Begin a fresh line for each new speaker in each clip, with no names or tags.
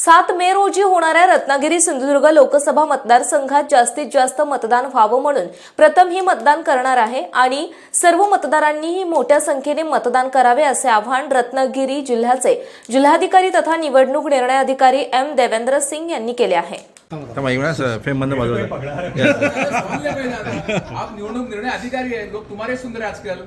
सात मे रोजी होणाऱ्या रत्नागिरी सिंधुदुर्ग लोकसभा मतदारसंघात जास्तीत जास्त मतदान व्हावं म्हणून प्रथम ही मतदान करणार आहे आणि सर्व मतदारांनीही मोठ्या संख्येने मतदान करावे असे आवाहन रत्नागिरी जिल्ह्याचे जिल्हाधिकारी तथा निवडणूक निर्णय अधिकारी एम देवेंद्र सिंग यांनी केले आहे
बंद.
आप निवडणूक निर्णय अधिकारी लोक सुंदर आजकाल.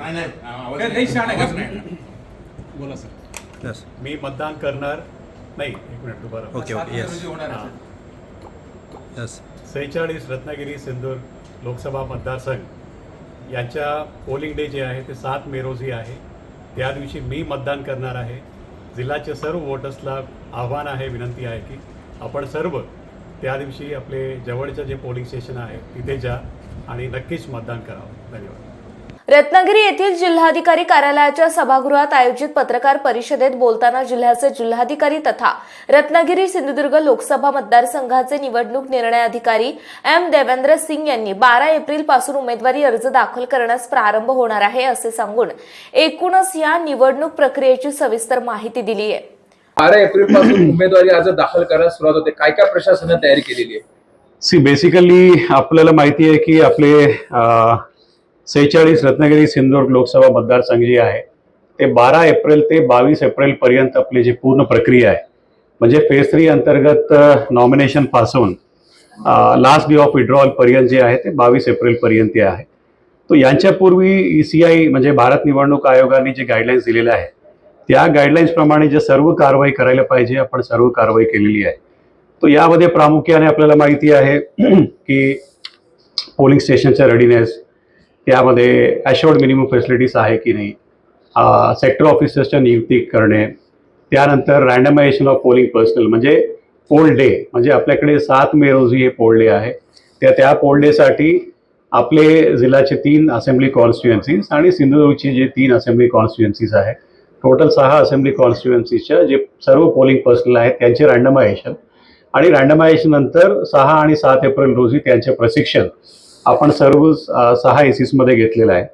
नाही? नाही.
बोला सर
Yes.
मी मतदान करणार नाही. एक मिनिट बरं
ओके ओके येस. येस
सेहेचाळीस रत्नागिरी सिंदूर लोकसभा मतदारसंघ. यांच्या पोलिंग डे जे आहे ते सात मे रोजी आहे. त्या दिवशी मी मतदान करणार आहे. जिल्ह्याच्या सर्व वोटर्सला आव्हान आहे विनंती आहे की आपण सर्व त्या दिवशी आपले जवळचं जे पोलिंग स्टेशन आहे तिथे जा आणि नक्कीच मतदान करावं. धन्यवाद.
रत्नागिरी येथील जिल्हाधिकारी कार्यालयाच्या सभागृहात आयोजित पत्रकार परिषदेत बोलताना जिल्ह्याचे जिल्हाधिकारी तथा रत्नागिरी सिंधुदुर्ग लोकसभा मतदारसंघाचे निवडणूक निर्णय अधिकारी एम देवेंद्र सिंग यांनी बारा एप्रिलपासून उमेदवारी अर्ज दाखल करण्यास प्रारंभ होणार आहे असे सांगून एकूणच या निवडणूक प्रक्रियेची सविस्तर माहिती दिली आहे.
बारा एप्रिलपासून उमेदवारी अर्ज दाखल करायला सुरुवात होते. काय काय प्रशासनाने तयारी केलेली आहे?
सी बेसिकली आपल्याला माहिती आहे की आपले सेहेचाळीस रत्नागिरी सिंधुदुर्ग लोकसभा मतदारसंघ जी आहे ते बारा एप्रिल ते बावीस एप्रिलपर्यंत आपली जी पूर्ण प्रक्रिया आहे म्हणजे फेज थ्री अंतर्गत नॉमिनेशनपासून लास्ट डे ऑफ विड्रॉवलपर्यंत जे आहे ते बावीस एप्रिलपर्यंत आहे. तो यांच्यापूर्वी ई सी आय म्हणजे भारत निवडणूक आयोगाने जे गाईडलाईन्स दिलेल्या आहेत त्या गाईडलाईन्सप्रमाणे जे सर्व कारवाई करायला पाहिजे आपण सर्व कारवाई केलेली आहे. तो यामध्ये प्रामुख्याने आपल्याला माहिती आहे की पोलिंग स्टेशनचा रेडीनेस त्यामध्ये ॲशोर्ड मिनिमम फॅसिलिटीज आहे की नाही सेक्टर ऑफिसर्सच्या नियुक्ती करणे त्यानंतर रँडमायझेशन ऑफ पोलिंग पर्सनल म्हणजे पोल डे म्हणजे आपल्याकडे सात मे रोजी हे पोल डे आहे. त्या त्या पोल डेसाठी आपले जिल्ह्याचे तीन असेंब्ली कॉन्स्टिट्युएन्सीज आणि सिंधुदुर्गचे जे तीन असेंब्ली कॉन्स्टिट्युएन्सीज आहे. टोटल सहा असेंब्ली कॉन्स्टिट्युएन्सीच्या जे सर्व पोलिंग पर्सनल आहेत त्यांचे रँडमायझेशन आणि रँडमायझेशन नंतर सहा आणि सात एप्रिल रोजी त्यांचे प्रशिक्षण. आपण सर्व सहा एसीसमध्ये घेतलेला आहे.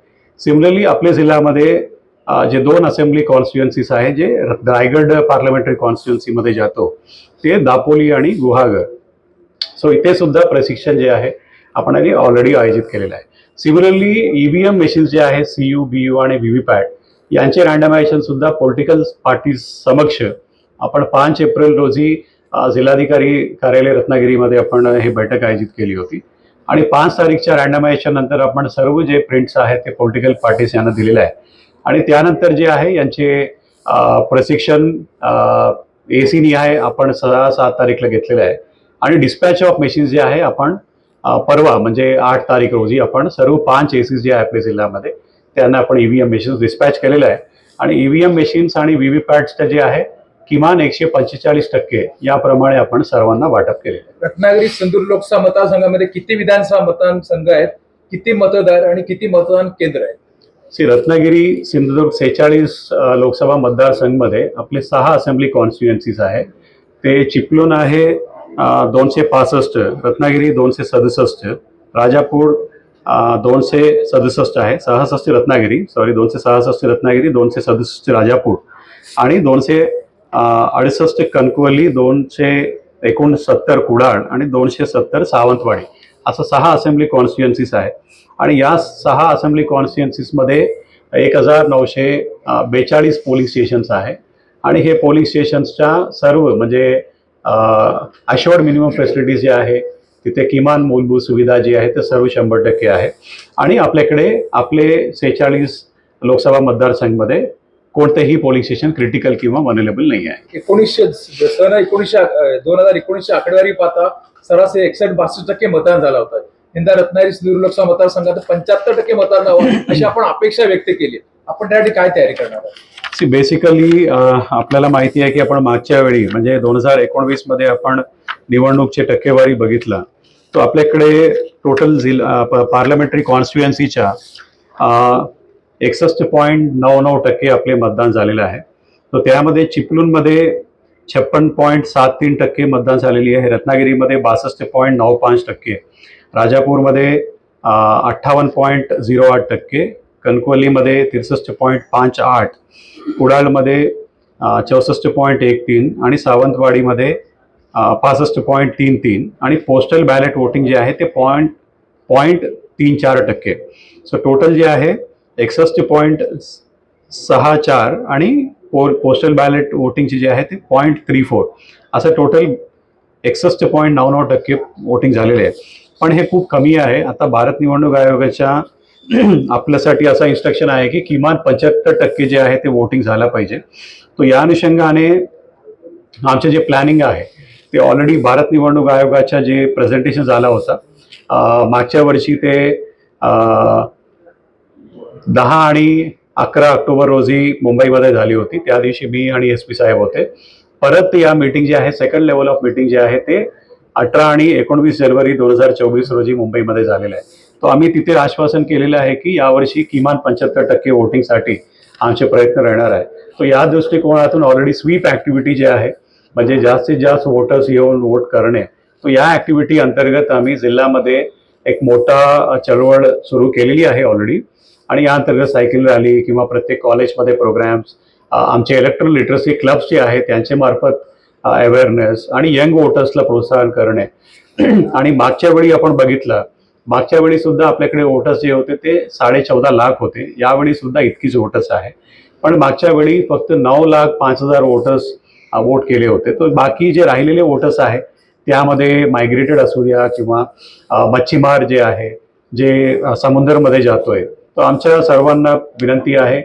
सिमिलरली आपल्या जिल्ह्यामध्ये जे दोन असेंब्ली कॉन्स्टिट्युएन्सीज आहे जे र- रायगड पार्लमेंटरी कॉन्स्टिट्युएन्सीमध्ये जातो ते दापोली आणि गुहागर. सो इथे सुद्धा प्रशिक्षण जे आहे आपण आधी ऑलरेडी आयोजित केलेलं आहे. सिमिलरली ईव्हीएम मशीन्स जे आहे सी यू बी यू आणि व्ही व्ही पॅट यांचे रँडमायझेशन सुद्धा पॉलिटिकल पार्टी समक्ष आपण पाच एप्रिल रोजी जिल्हाधिकारी कार्यालय रत्नागिरीमध्ये आपण हे बैठक आयोजित केली होती. आणि पाच तारीखच्या रँडमायझेशन नंतर आपण सर्व जे प्रिंट्स आहेत ते पॉलिटिकल पार्टीज यांना दिलेले आहे आणि त्यानंतर जे आहे यांचे प्रशिक्षण ए सी निहाय आपण सहा सात तारीखला घेतलेलं आहे. आणि डिस्पॅच ऑफ मशीन्स जे आहे आपण परवा म्हणजे आठ तारीख रोजी आपण सर्व पाच ए सी जे आहे आपल्या जिल्ह्यामध्ये त्यांना आपण ईव्हीएम मशीन्स डिस्पॅच केलेलं आहे. आणि ईव्हीएम मशीन्स आणि व्ही व्ही पॅट्सचं जे आहे किमान एकशे पंचेचाळीस टक्के याप्रमाणे आपण सर्वांना वाटप आहे
रत्नागिरी सिंधूर लोकसभा मतदारसंघामध्ये किती विधानसभा मतदारसंघ आहेत किती मतदार आणि किती मतदान केंद्र आहेत?
श्री रत्नागिरी सिंधुदुर्ग सेहेचाळीस लोकसभा मतदारसंघमध्ये आपले सहा असेंब्ली कॉन्स्टिट्युएन्सीज आहे ते चिपळूण आहे दोनशे पासष्ट रत्नागिरी दोनशे सदुसष्ट राजापूर दोनशे सदुसष्ट आहे सहासष्ट रत्नागिरी सॉरी दोनशे सहासष्ट रत्नागिरी दोनशे सदुसष्ट राजापूर आणि दोनशे अडुसष्ट कणकवली दोनशे एकोणसत्तर कुडाळ आणि दोनशे सत्तर सावंतवाडी. असं सहा असेंब्ली कॉन्स्टिट्युएन्सीज आहे आणि या सहा असेंब्ली कॉन्स्टिट्युएन्सीजमध्ये एक हजार नऊशे बेचाळीस पोलिंग स्टेशन्स आहे आणि हे पोलिंग स्टेशन्सच्या सर्व म्हणजे अशोर्ड मिनिमम फॅसिलिटीज जे आहे तिथे किमान मूलभूत सुविधा जी आहे ते सर्व शंभर टक्के आहे. आणि आपल्याकडे आपले सेहेचाळीस लोकसभा मतदारसंघमध्ये कोणतेही पोलिंग स्टेशन क्रिटिकल किंवा वनेलेबल नाही आहे.
एकोणीसशे सन एकोणीसशे दोन हजार एकोणीसशे आकडेवारी पाहता सरासरी एकसष्ट बासष्ट टक्के मतदान झालं होतं. यंदा रत्नागिरी सिंधूर लोकसभा मतदारसंघात पंच्याहत्तर टक्के मतदान व्हावं अशी आपण अपेक्षा व्यक्त केली. आपण त्यासाठी काय तयारी करणार आहोत?
सी बेसिकली आपल्याला माहिती आहे की आपण मागच्या वेळी म्हणजे दोन हजार एकोणवीसमध्ये आपण निवडणूकची टक्केवारी बघितला. तो आपल्याकडे टोटल जिल्हा पार्लमेंटरी कॉन्स्टिट्युएन्सीच्या एकसष्ट पॉईंट नऊ नऊ टक्के आपले मतदान झालेलं आहे. तर त्यामध्ये चिपलूनमध्ये छप्पन पॉईंट सात तीन टक्के मतदान झालेली आहे. रत्नागिरीमध्ये बासष्ट पॉईंट नऊ पाच टक्के. राजापूरमध्ये अठ्ठावन्न पॉईंट झिरो आठ टक्के. कणकवलीमध्ये त्रेसष्ट पॉईंट पाच आठ. कुडाळमध्ये चौसष्ट पॉईंट एक तीन आणि सावंतवाडीमध्ये पासष्ट पॉईंट तीन तीन. आणि पोस्टल बॅलेट वोटिंग जे आहे ते पॉईंट पॉईंट तीन चार टक्के. सो टोटल जे आहे एकसष्ट पॉईंट सहा चार आणि पो पोस्टल बॅलेट वोटिंगचे जे आहे ते पॉईंट थ्री फोर असं टोटल एकसष्ट पॉईंट नऊ नऊ टक्के वोटिंग झालेले आहे पण हे खूप कमी आहे. आता भारत निवडणूक आयोगाच्या आपल्यासाठी असा इन्स्ट्रक्शन आहे की किमान पंच्याहत्तर टक्के जे आहे ते वोटिंग झालं पाहिजे. तो या अनुषंगाने आमचे जे प्लॅनिंग आहे ते ऑलरेडी भारत निवडणूक आयोगाच्या जे प्रेझेंटेशन झाला होता मागच्या वर्षी ते आ, दहा आणि अकरा ऑक्टोबर रोजी मुंबईमध्ये झाली होती. त्या दिवशी मी आणि एस पी साहेब होते. परत या मीटिंग जे आहे सेकंड लेवल ऑफ मीटिंग जे आहे ते अठरा आणि एकोणवीस जानेवारी दोन हजार चोवीस रोजी मुंबईमध्ये झालेलं आहे. तो आम्ही तिथे आश्वासन केलेलं आहे की यावर्षी किमान पंच्याहत्तर टक्के वोटिंगसाठी आमचे प्रयत्न राहणार आहे. तो या दृष्टिकोनातून ऑलरेडी स्वीप ॲक्टिव्हिटी जे आहे म्हणजे जास्तीत जास्त वोटर्स येऊन वोट करणे तो या ॲक्टिव्हिटी अंतर्गत आम्ही जिल्ह्यामध्ये एक मोठा चळवळ सुरू केलेली आहे ऑलरेडी आणि या अंतर्गत सायकल रॅली किंवा प्रत्येक कॉलेजमध्ये प्रोग्राम्स आमचे इलेक्ट्रॉनिक लिटरसी क्लब्स जे आहेत त्यांच्यामार्फत अवेअरनेस आणि यंग वोटर्सला प्रोत्साहन करणे. आणि मागच्या वेळी आपण बघितलं मागच्या वेळी सुद्धा आपल्याकडे वोटर्स जे होते ते साडे चौदा लाख होते. यावेळी सुद्धा इतकीच वोटर्स आहे. पण मागच्या वेळी फक्त नऊ लाख पाच हजार वोटर्स वोट केले होते. तर बाकी जे राहिलेले वोटर्स आहे त्यामध्ये मायग्रेटेड असू द्या किंवा मच्छीमार जे आहे जे समुद्रमध्ये जातोय तर आमच्या सर्वांना विनंती आहे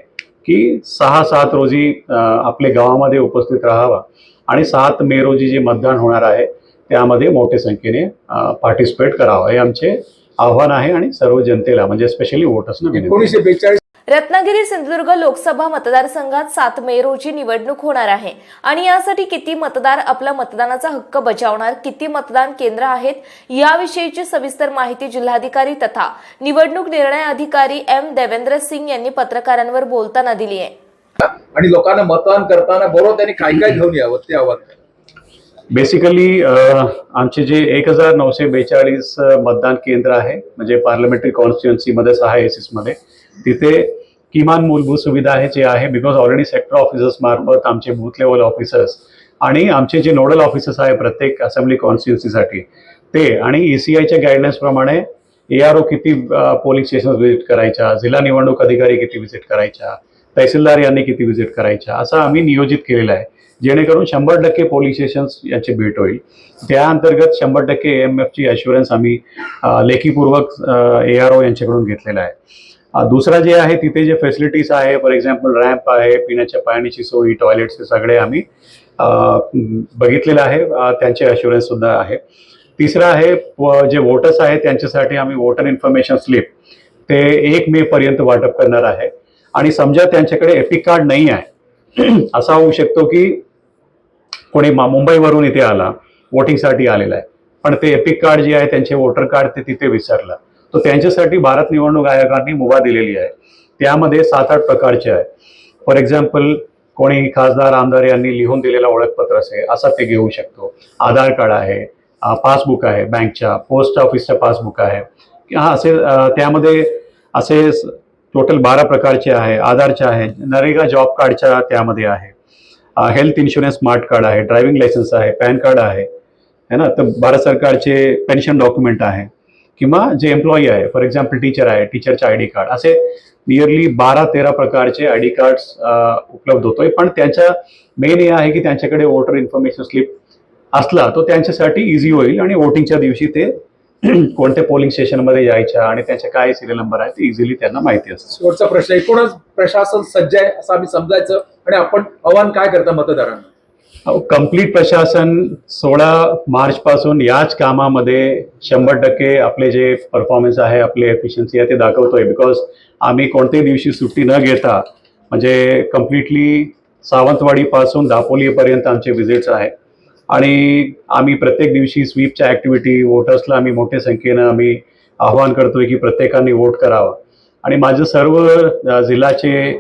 की सहा सात रोजी आपले गावामध्ये उपस्थित राहावा. आणि सात मे रोजी जे मतदान होणार आहे त्यामध्ये मोठ्या संख्येने पार्टिसिपेट करावं. हे आमचे आव्हान आहे आणि सर्व जनतेला म्हणजे स्पेशली वोटर्सना विनंती
एकोणीसशे बेचाळीस
रत्नागिरी सिंधुदुर्ग लोकसभा मतदारसंघात सात मे रोजी निवडणूक होणार आहे. आणि यासाठी किती मतदार आपला मतदानाचा हक्क बजावणार किती मतदान केंद्र आहेत याविषयीची सविस्तर माहिती जिल्हाधिकारी तथा निवडणूक निर्णय अधिकारी एम देवेंद्र सिंग यांनी पत्रकारांवर बोलताना दिली आहे.
आणि लोकांना मतदान करताना बरोबर त्यांनी काय काय घेऊन यावं ते आव्हान.
बेसिकली आमचे जे एक हजार नऊशे बेचाळीस मतदान केंद्र आहे म्हणजे पार्लमेंटरी कॉन्स्टिट्युन्सीमध्ये सहा एसीसमध्ये. तिथे किमान मूलभूत सुविधा आहे जे आहे बिकॉज ऑलरेडी सेक्टर ऑफिसर्स मार्फत आमचे बूथ लेवल ऑफिसर्स आणि आमचे जे नोडल ऑफिसर्स आहे प्रत्येक असेंब्ली कॉन्स्टिट्युन्सीसाठी ते आणि ई ईसीआयच्या गाईडलाईन्स प्रमाणे ए आर ओ किती पोलिंग स्टेशन व्हिजिट करायच्या जिल्हा निवडणूक अधिकारी किती व्हिजिट करायच्या तहसीलदार यांनी किती व्हिजिट करायच्या असं आम्ही नियोजित केलेलं आहे. जेणेकरून शंभर टक्के पोलिंग स्टेशन्स याची भेट होईल. त्या अंतर्गत शंभर टक्के एम एफची ॲश्युरन्स आम्ही लेखीपूर्वक ए आर ओ यांच्याकडून घेतलेला आहे. दुसरा जे आहे तिथे जे फॅसिलिटीज आहे फॉर एक्झाम्पल रॅम्प आहे पिण्याच्या पाण्याची सोयी टॉयलेट्स हे सगळे आम्ही बघितलेलं आहे. त्यांचे अश्युरन्स सुद्धा आहे. तिसरं आहे जे वोटर्स आहेत त्यांच्यासाठी आम्ही वोटर इन्फॉर्मेशन स्लिप ते एक मे पर्यंत वाटप करणार आहे. आणि समजा त्यांच्याकडे एपिक कार्ड नाही आहे असा होऊ शकतो की कोणी मा- मुंबईवरून इथे आला वोटिंगसाठी आलेला आहे. पण ते एपिक कार्ड जे आहे त्यांचे वोटर कार्ड ते तिथे विसरलं. तर त्यांच्यासाठी भारत निवडणूक आयोगाने मुभा दिलेली आहे. त्यामध्ये सात आठ प्रकारचे आहे. फॉर एक्झाम्पल कोणी खासदार आमदार यांनी लिहून दिलेला ओळखपत्र असेल असा ते घेऊ शकतो. आधार कार्ड आहे पासबुक आहे बँकच्या पोस्ट ऑफिसच्या पासबुक आहे. हा असे त्यामध्ये असे टोटल बारा प्रकारचे आहे. आधारचे आहे नरेगा जॉब कार्डच्या त्यामध्ये आहे. हेल्थ इन्शुरन्स स्मार्ट कार्ड आहे ड्रायव्हिंग लायसन्स आहे पॅन कार्ड आहे. है ना? तर भारत सरकारचे पेन्शन डॉक्युमेंट आहे. किंवा जे एम्प्लॉई आहे फॉर एक्झाम्पल टीचर आहे टीचरचे आय डी कार्ड असे नियरली बारा तेरा प्रकारचे आय डी कार्ड्स उपलब्ध होतोय. पण त्याच्या मेन हे आहे की त्यांच्याकडे वोटर इन्फॉर्मेशन स्लिप असला तो त्यांच्यासाठी इझी होईल आणि वोटिंगच्या दिवशी ते कोणत्या पोलिंग स्टेशनमध्ये यायच्या आणि त्यांचे काय सिरियल नंबर आहे ते इझिली त्यांना माहिती असतं.
शेवटचा प्रश्न एकूणच प्रशासन सज्ज आहे असं आम्ही समजायचं. आणि आपण आव्हान काय करता मतदारांना?
कंप्लीट प्रशासन सोळा मार्चपासून याच कामामध्ये शंभर टक्के आपले जे परफॉर्मन्स आहे आपले एफिशियन्सी आहे ते दाखवतोय. बिकॉज आम्ही कोणत्याही दिवशी सुट्टी न घेता म्हणजे कम्प्लिटली सावंतवाडीपासून दापोलीपर्यंत आमचे विजिट्स आहे आणि आम्ही प्रत्येक दिवशी स्वीपच्या ॲक्टिव्हिटी वोटर्सला आम्ही मोठ्या संख्येनं आम्ही आवाहन करतोय की प्रत्येकाने वोट करावा. आणि माझं सर्व जिल्ह्याचे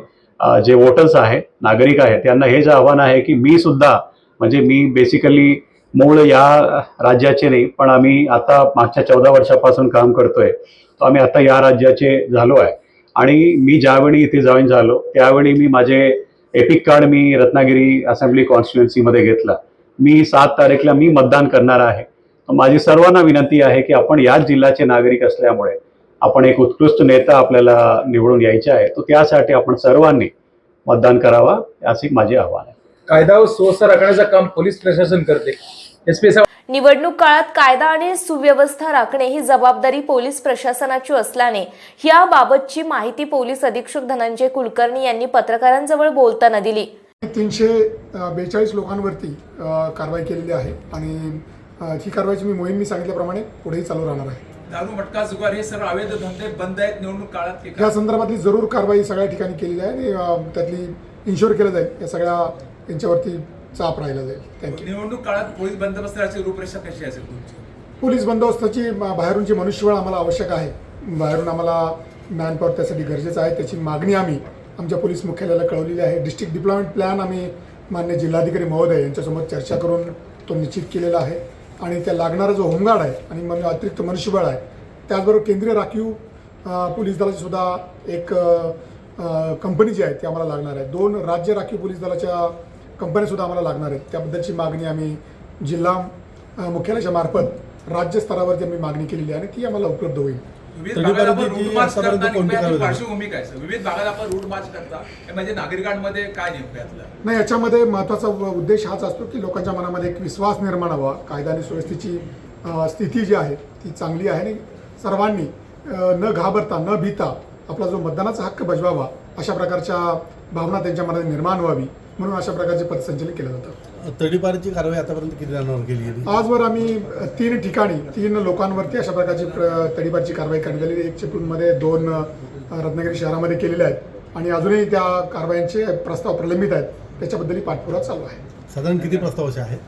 जे वोटर्स आहेत नागरिक आहेत त्यांना हेच आव्हान आहे की मी सुद्धा म्हणजे मी बेसिकली मूळ या राज्याचे नाही पण आम्ही आता मागच्या चौदा वर्षापासून काम करतोय. तर आम्ही आता या राज्याचे झालो आहे. आणि मी ज्यावेळी इथे जॉईन झालो त्यावेळी मी माझे एपिक कार्ड मी रत्नागिरी असेंब्ली कॉन्स्टिट्युएन्सीमध्ये घेतला. मी सात तारीखला मी मतदान करणार आहे. माझी सर्वांना विनंती आहे की आपण याच जिल्ह्याचे नागरिक असल्यामुळे आपण एक उत्कृष्ट नेता आपल्याला निवडून यायचे आहे तर त्यासाठी आपण सर्वांनी मतदान करावा असे माझे आव्हान आहे.
कायदा व सुव्यवस्था राखण्याचं काम पोलीस प्रशासन करते. एस पी
निवडणूक काळात कायदा आणि सुव्यवस्था राखणे ही जबाबदारी पोलीस प्रशासनाची असल्याने याबाबतची माहिती पोलीस अधीक्षक धनंजय कुलकर्णी यांनी पत्रकारांजवळ बोलताना दिली.
तीनशे बेचाळीस लोकांवरती कारवाई केलेली आहे आणि ही कारवाईची मी मोहीम मी सांगितल्याप्रमाणे पुढेही चालू राहणार आहे.
दारू मटका जुगार हे सर्व अवैध धंदे बंद आहेत निवडणूक काळात?
या संदर्भातली जरूर कारवाई सगळ्या ठिकाणी केलेली आहे आणि त्यातली इन्शुअर केलं जाईल. या सगळ्या यांच्यावरती चाप राहिला जाईल.
निवडणूक काळात पोलीस बंदोबस्ताची रूपरेषा कशी असेल तुमची?
पोलीस बंदोबस्ताची बाहेरूनची मनुष्यबळ आम्हाला आवश्यक आहे. बाहेरून आम्हाला मॅनपॉवर त्यासाठी गरजेचं आहे. त्याची मागणी आम्ही आमच्या पोलीस मुख्यालयाला कळवलेली आहे. डिस्ट्रिक्ट डिप्लॉयमेंट प्लॅन आम्ही मान्य जिल्हाधिकारी महोदय यांच्यासोबत चर्चा करून तो निश्चित केलेला आहे. आणि त्या लागणारा जो होमगार्ड आहे आणि मन अतिरिक्त मनुष्यबळ आहे त्याचबरोबर केंद्रीय राखीव पोलीस दलाची सुद्धा एक कंपनी जी आहे ती आम्हाला लागणार आहे. दोन राज्य राखीव पोलीस दलाच्या कंपन्यासुद्धा आम्हाला लागणार आहेत. त्याबद्दलची मागणी आम्ही जिल्हा मुख्यालयाच्या मार्फत राज्य स्तरावरती आम्ही मागणी केलेली आहे आणि ती आम्हाला उपलब्ध होईल.
विविध भागात आपण रूट मार्च करता पार्श्वभूमी काय सर विविध भागात आपण रूट मार्च करता. म्हणजे नागरिकांमध्ये काय नेमकं यातलं
नाही याच्यामध्ये महत्त्वाचा उ- उद्देश हाच असतो की लोकांच्या मनामध्ये एक विश्वास निर्माण व्हावा. कायदा आणि सुव्यवस्थेची स्थिती जी आहे ती चांगली आहे आणि सर्वांनी न घाबरता न भीता आपला जो मतदानाचा हक्क बजवावा अशा प्रकारच्या भावना त्यांच्या मनात निर्माण व्हावी म्हणून अशा प्रकारचे पथसंचलन केलं जातं.
तडीपारीची कारवाई आतापर्यंत किती जणांवर केली गेली
आजवर आम्ही तीन ठिकाणी तीन लोकांवरती अशा प्रकारची प्र- तडीपारची कारवाई करण्यात आली एक चिपळूणमध्ये दोन रत्नागिरी शहरामध्ये केलेल्या आहेत. आणि अजूनही त्या कारवायांचे प्रस्ताव प्रलंबित आहेत. त्याच्याबद्दलही पाठपुरावा चालू आहे.
साधारण किती प्रस्ताव असे आहेत?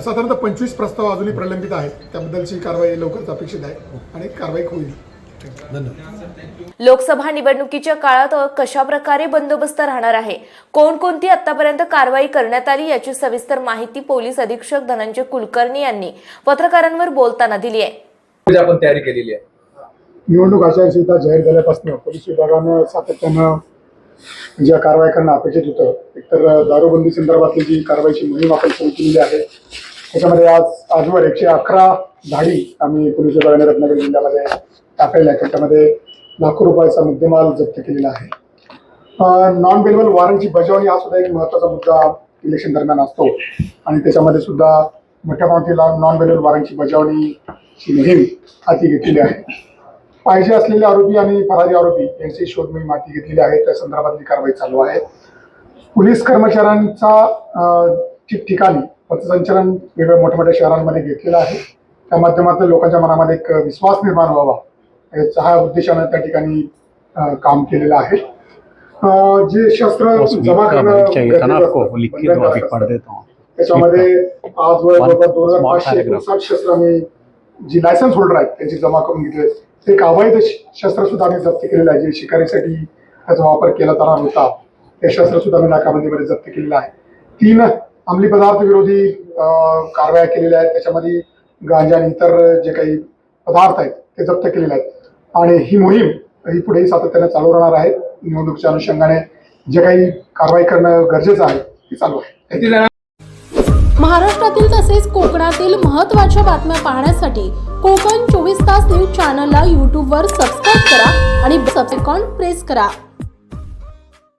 साधारणतः पंचवीस प्रस्ताव अजूनही प्रलंबित आहेत. त्याबद्दलची कारवाई लवकरच अपेक्षित आहे. आणि कारवाई होईल.
धन्यवाद.
लोकसभा निवडणुकीच्या काळात कशा प्रकारे बंदोबस्त राहणार आहे? कोणकोणती आतापर्यंत कारवाई करण्यात आली याची सविस्तर माहिती पोलीस अधीक्षक धनंजय कुलकर्णी यांनी पत्रकारांवर बोलताना दिली आहे.
आपण तयारी केलेली आहे.
निवडणूक आचारसंहिता जाहीर झाल्यापासून पोलीस विभागानं सातत्यानं ज्या कारवाई करणं अपेक्षित होतं एकतर दारूबंदी संदर्भातली जी कारवाईची मोहीम आपण सुरू केलेली आहे त्याच्यामध्ये आज आजवर एकशे अकरा धाडी आम्ही पोलीस विभागाने रत्नागिरी जिल्ह्यामध्ये टाकलेल्या आहेत त्याच्यामध्ये लाखो रुपयाचा मुद्देमाल जप्त केलेला आहे. नॉन बेलेबल वॉरंटची बजावणी हा सुद्धा एक महत्त्वाचा मुद्दा इलेक्शन दरम्यान असतो. आणि त्याच्यामध्ये सुद्धा मोठ्या प्रमाणातला नॉन बेलेबल वॉरंटची बजावणीची मोहीम हाती घेतलेली आहे. पाहिजे असलेले आरोपी आणि फरारी आरोपी यांची शोध मोहीम हाती घेतलेली आहे. त्या संदर्भातली कारवाई चालू आहे. पोलीस कर्मचाऱ्यांचा ठिकठिकाणी पथसंचलन वेगवेगळ्या मोठ्या मोठ्या शहरांमध्ये घेतलेलं आहे. त्या माध्यमातून लोकांच्या मनामध्ये एक विश्वास निर्माण व्हावा. याचा हा उद्देशानं त्या ठिकाणी काम केलेलं आहे. जे शस्त्र जमा करणं असतं. त्याच्यामध्ये आजवर जवळपास दोन हजार पाचशे एकोणसाठ शस्त्र आम्ही जी लायसन्स होल्डर आहेत त्यांची जमा करून घेतले ते एक अवैध शस्त्र सुद्धा आम्ही जप्त केलेलं आहे. जे शिकारीसाठी त्याचा वापर केला जाणार होता ते शस्त्र सुद्धा आम्ही नाकाबंदीमध्ये जप्त केलेलं आहे. तीन अंमली पदार्थ विरोधी कारवाया केलेल्या आहेत. त्याच्यामध्ये गांजा आणि इतर जे काही पदार्थ आहेत ते जप्त केलेले आहेत. आणि ही मोहीम ही पुढेही सातत्याने चालू राहणार आहे. निवडणुकीच्या अनुषंगाने जे काही कारवाई करणं गरजेचं आहे ती चालू आहे.
महाराष्ट्रातील तसेच कोकणातील महत्त्वाच्या बातम्या पाहण्यासाठी कोकण चोवीस तास न्यूज चॅनलला यूट्यूबवर सबस्क्राईब करा आणि सबसेकॉन प्रेस करा.